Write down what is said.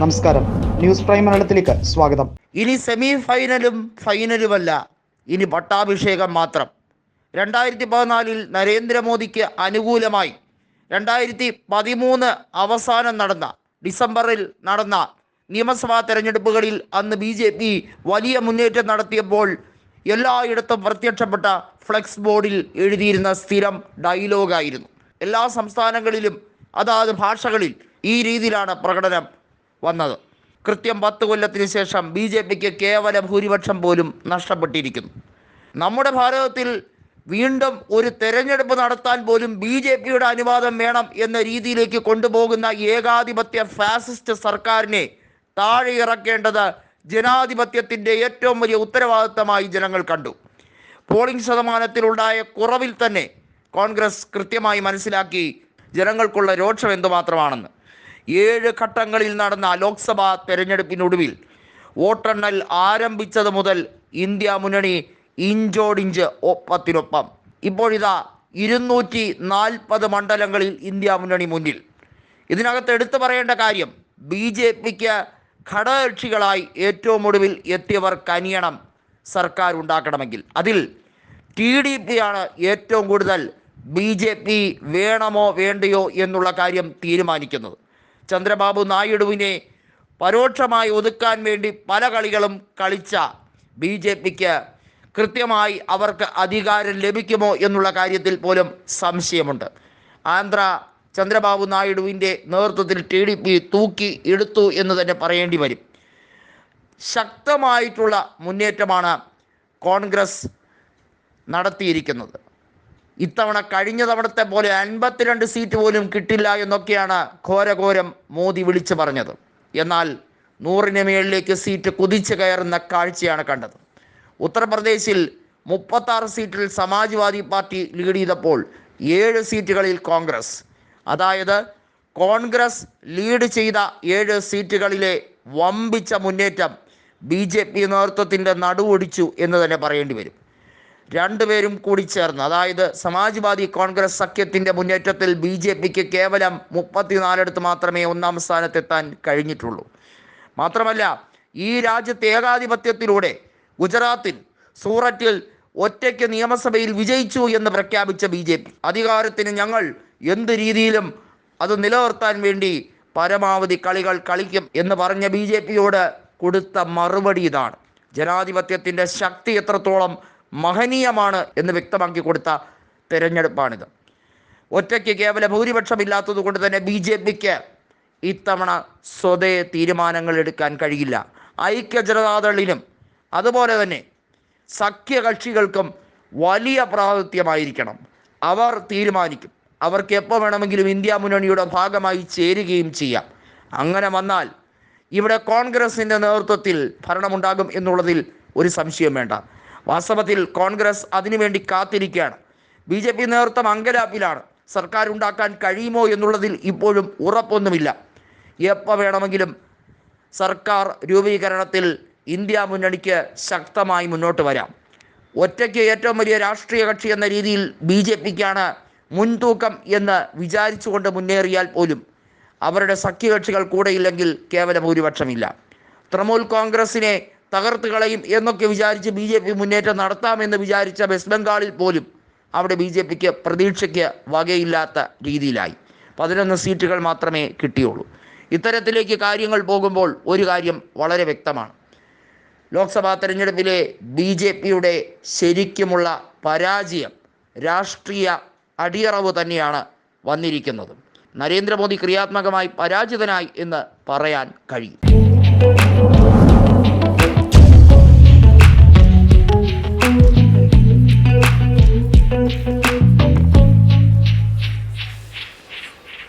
നമസ്കാരം. News prime മലയാളത്തിലേക്ക് സ്വാഗതം. ഇനി സെമി ഫൈനലും ഫൈനലുമല്ല ഇനി പട്ടാഭിഷേകം മാത്രം. രണ്ടായിരത്തി പതിനാലിൽ നരേന്ദ്രമോദിക്ക് അനുകൂലമായി രണ്ടായിരത്തി പതിമൂന്ന് അവസാനം നടന്ന ഡിസംബറിൽ നടന്ന നിയമസഭാ തെരഞ്ഞെടുപ്പുകളിൽ അന്ന് ബി ജെ പി വലിയ മുന്നേറ്റം നടത്തിയപ്പോൾ എല്ലായിടത്തും പ്രത്യക്ഷപ്പെട്ട ഫ്ലെക്സ് ബോർഡിൽ എഴുതിയിരുന്ന സ്ഥിരം ഡയലോഗായിരുന്നു. എല്ലാ സംസ്ഥാനങ്ങളിലും അതാത് ഭാഷകളിൽ ഈ രീതിയിലാണ് പ്രകടനം വന്നത്. കൃത്യം പത്ത് കൊല്ലത്തിന് ശേഷം ബി ജെ പിക്ക് കേവല ഭൂരിപക്ഷം പോലും നഷ്ടപ്പെട്ടിരിക്കുന്നു. നമ്മുടെ ഭാരതത്തിൽ വീണ്ടും ഒരു തെരഞ്ഞെടുപ്പ് നടത്താൻ പോലും ബി ജെ പിയുടെ അനുവാദം വേണം എന്ന രീതിയിലേക്ക് കൊണ്ടുപോകുന്ന ഏകാധിപത്യ ഫാസിസ്റ്റ് സർക്കാരിനെ താഴെ ഇറക്കേണ്ടത് ജനാധിപത്യത്തിന്റെ ഏറ്റവും വലിയ ഉത്തരവാദിത്തമായി ജനങ്ങൾ കണ്ടു. പോളിംഗ് ശതമാനത്തിലുണ്ടായ കുറവിൽ തന്നെ കോൺഗ്രസ് കൃത്യമായി മനസ്സിലാക്കി ജനങ്ങൾക്കുള്ള രോക്ഷം എന്തുമാത്രമാണെന്ന്. ഏഴ് ഘട്ടങ്ങളിൽ നടന്ന ലോക്സഭാ തെരഞ്ഞെടുപ്പിനൊടുവിൽ വോട്ടെണ്ണൽ ആരംഭിച്ചത് മുതൽ ഇന്ത്യ മുന്നണി ഇഞ്ചോടിഞ്ച് ഒപ്പത്തിനൊപ്പം. ഇപ്പോഴിതാ ഇരുന്നൂറ്റി നാൽപ്പത് മണ്ഡലങ്ങളിൽ ഇന്ത്യ മുന്നണി മുന്നിൽ. ഇതിനകത്ത് എടുത്തു പറയേണ്ട കാര്യം ബി ജെ പിക്ക് ഘടകകക്ഷികളായി ഏറ്റവും ഒടുവിൽ എത്തിയവർ കനിയണം സർക്കാർ ഉണ്ടാക്കണമെങ്കിൽ. അതിൽ ടി ഡി പി ആണ് ഏറ്റവും കൂടുതൽ ബി ജെ പി വേണമോ വേണ്ടയോ എന്നുള്ള കാര്യം തീരുമാനിക്കുന്നത്. ചന്ദ്രബാബു നായിഡുവിനെ പരോക്ഷമായി ഒതുക്കാൻ വേണ്ടി പല കളികളും കളിച്ച ബി ജെ പിക്ക് കൃത്യമായി അവർക്ക് അധികാരം ലഭിക്കുമോ എന്നുള്ള കാര്യത്തിൽ പോലും സംശയമുണ്ട്. ആന്ധ്ര ചന്ദ്രബാബു നായിഡുവിന്റെ നേതൃത്വത്തിൽ ടി ഡി പി തൂക്കി എടുത്തു എന്ന് തന്നെ പറയേണ്ടി വരും. ശക്തമായിട്ടുള്ള മുന്നേറ്റമാണ് കോൺഗ്രസ് നടത്തിയിരിക്കുന്നത്. ഇത്തവണ കഴിഞ്ഞ തവണത്തെ പോലെ അൻപത്തിരണ്ട് സീറ്റ് പോലും കിട്ടില്ല എന്നൊക്കെയാണ് ഘോരഘോരം മോദി വിളിച്ചു പറഞ്ഞത്. എന്നാൽ നൂറിന് മേളിലേക്ക് സീറ്റ് കുതിച്ചു കയറുന്ന കാഴ്ചയാണ് കണ്ടത്. ഉത്തർപ്രദേശിൽ മുപ്പത്താറ് സീറ്റിൽ സമാജ്വാദി പാർട്ടി ലീഡ് ചെയ്തപ്പോൾ ഏഴ് സീറ്റുകളിൽ കോൺഗ്രസ്. അതായത് കോൺഗ്രസ് ലീഡ് ചെയ്ത ഏഴ് സീറ്റുകളിലെ വമ്പിച്ച മുന്നേറ്റം ബി ജെ പി നേതൃത്വത്തിന്റെ നടുവൊടിച്ചു എന്ന് തന്നെ പറയേണ്ടി വരും. രണ്ടുപേരും കൂടി ചേർന്ന്. അതായത് സമാജ്വാദി കോൺഗ്രസ് സഖ്യത്തിന്റെ മുന്നേറ്റത്തിൽ ബി ജെ പിക്ക് കേവലം മുപ്പത്തിനാലിടത്ത് മാത്രമേ ഒന്നാം സ്ഥാനത്തെത്താൻ കഴിഞ്ഞിട്ടുള്ളൂ. മാത്രമല്ല ഈ രാജ്യത്തെ ഏകാധിപത്യത്തിലൂടെ ഗുജറാത്തിൽ സൂററ്റിൽ ഒറ്റയ്ക്ക് നിയമസഭയിൽ വിജയിച്ചു എന്ന് പ്രഖ്യാപിച്ച ബി ജെ പി. അധികാരത്തിന് ഞങ്ങൾ എന്ത് രീതിയിലും അത് നിലനിർത്താൻ വേണ്ടി പരമാവധി കളികൾ കളിക്കും എന്ന് പറഞ്ഞ ബി ജെ പിയോട് കൊടുത്ത മറുപടി ഇതാണ്. ജനാധിപത്യത്തിന്റെ ശക്തി എത്രത്തോളം മഹനീയമാണ് എന്ന് വ്യക്തമാക്കി കൊടുത്ത തെരഞ്ഞെടുപ്പാണിത്. ഒറ്റയ്ക്ക് കേവല ഭൂരിപക്ഷമില്ലാത്തത് കൊണ്ട് തന്നെ ബി ജെ പിക്ക് ഇത്തവണ സ്വതേ തീരുമാനങ്ങൾ എടുക്കാൻ കഴിയില്ല. ഐക്യ ജനതാദളിനും അതുപോലെ തന്നെ സഖ്യകക്ഷികൾക്കും വലിയ പ്രാതിഥ്യമായിരിക്കണം അവർ തീരുമാനിക്കും. അവർക്ക് എപ്പോൾ വേണമെങ്കിലും ഇന്ത്യ മുന്നണിയുടെ ഭാഗമായി ചേരുകയും ചെയ്യാം. അങ്ങനെ വന്നാൽ ഇവിടെ കോൺഗ്രസിന്റെ നേതൃത്വത്തിൽ ഭരണമുണ്ടാകും എന്നുള്ളതിൽ ഒരു സംശയം വേണ്ട. വാസ്തവത്തിൽ കോൺഗ്രസ് അതിനുവേണ്ടി കാത്തിരിക്കുകയാണ്. ബി ജെ പി നേതൃത്വം അങ്കലാപ്പിലാണ്. സർക്കാർ ഉണ്ടാക്കാൻ കഴിയുമോ എന്നുള്ളതിൽ ഇപ്പോഴും ഉറപ്പൊന്നുമില്ല. എപ്പോൾ വേണമെങ്കിലും സർക്കാർ രൂപീകരണത്തിൽ ഇന്ത്യ മുന്നണിക്ക് ശക്തമായി മുന്നോട്ട് വരാം. ഒറ്റയ്ക്ക് ഏറ്റവും വലിയ രാഷ്ട്രീയ കക്ഷി എന്ന രീതിയിൽ ബി ജെ പിക്കാണ് മുൻതൂക്കം എന്ന് വിചാരിച്ചുകൊണ്ട് മുന്നേറിയാൽ പോലും അവരുടെ സഖ്യകക്ഷികൾ കൂടെയില്ലെങ്കിൽ കേവല ഭൂരിപക്ഷമില്ല. തൃണമൂൽ കോൺഗ്രസിനെ തകർത്ത് കളയും എന്നൊക്കെ വിചാരിച്ച് ബി ജെ പി മുന്നേറ്റം നടത്താമെന്ന് വിചാരിച്ച വെസ്റ്റ് ബംഗാളിൽ പോലും അവിടെ ബി ജെ പിക്ക് പ്രതീക്ഷയ്ക്ക് വകയില്ലാത്ത രീതിയിലായി. പതിനൊന്ന് സീറ്റുകൾ മാത്രമേ കിട്ടിയുള്ളൂ. ഇത്തരത്തിലേക്ക് കാര്യങ്ങൾ പോകുമ്പോൾ ഒരു കാര്യം വളരെ വ്യക്തമാണ്. ലോക്സഭാ തെരഞ്ഞെടുപ്പിലെ ബി ജെ പിയുടെ ശരിക്കുമുള്ള പരാജയം രാഷ്ട്രീയ അടിയറവ് തന്നെയാണ് വന്നിരിക്കുന്നത്. നരേന്ദ്രമോദി ക്രിയാത്മകമായി പരാജിതനായി എന്ന് പറയാൻ കഴിയും.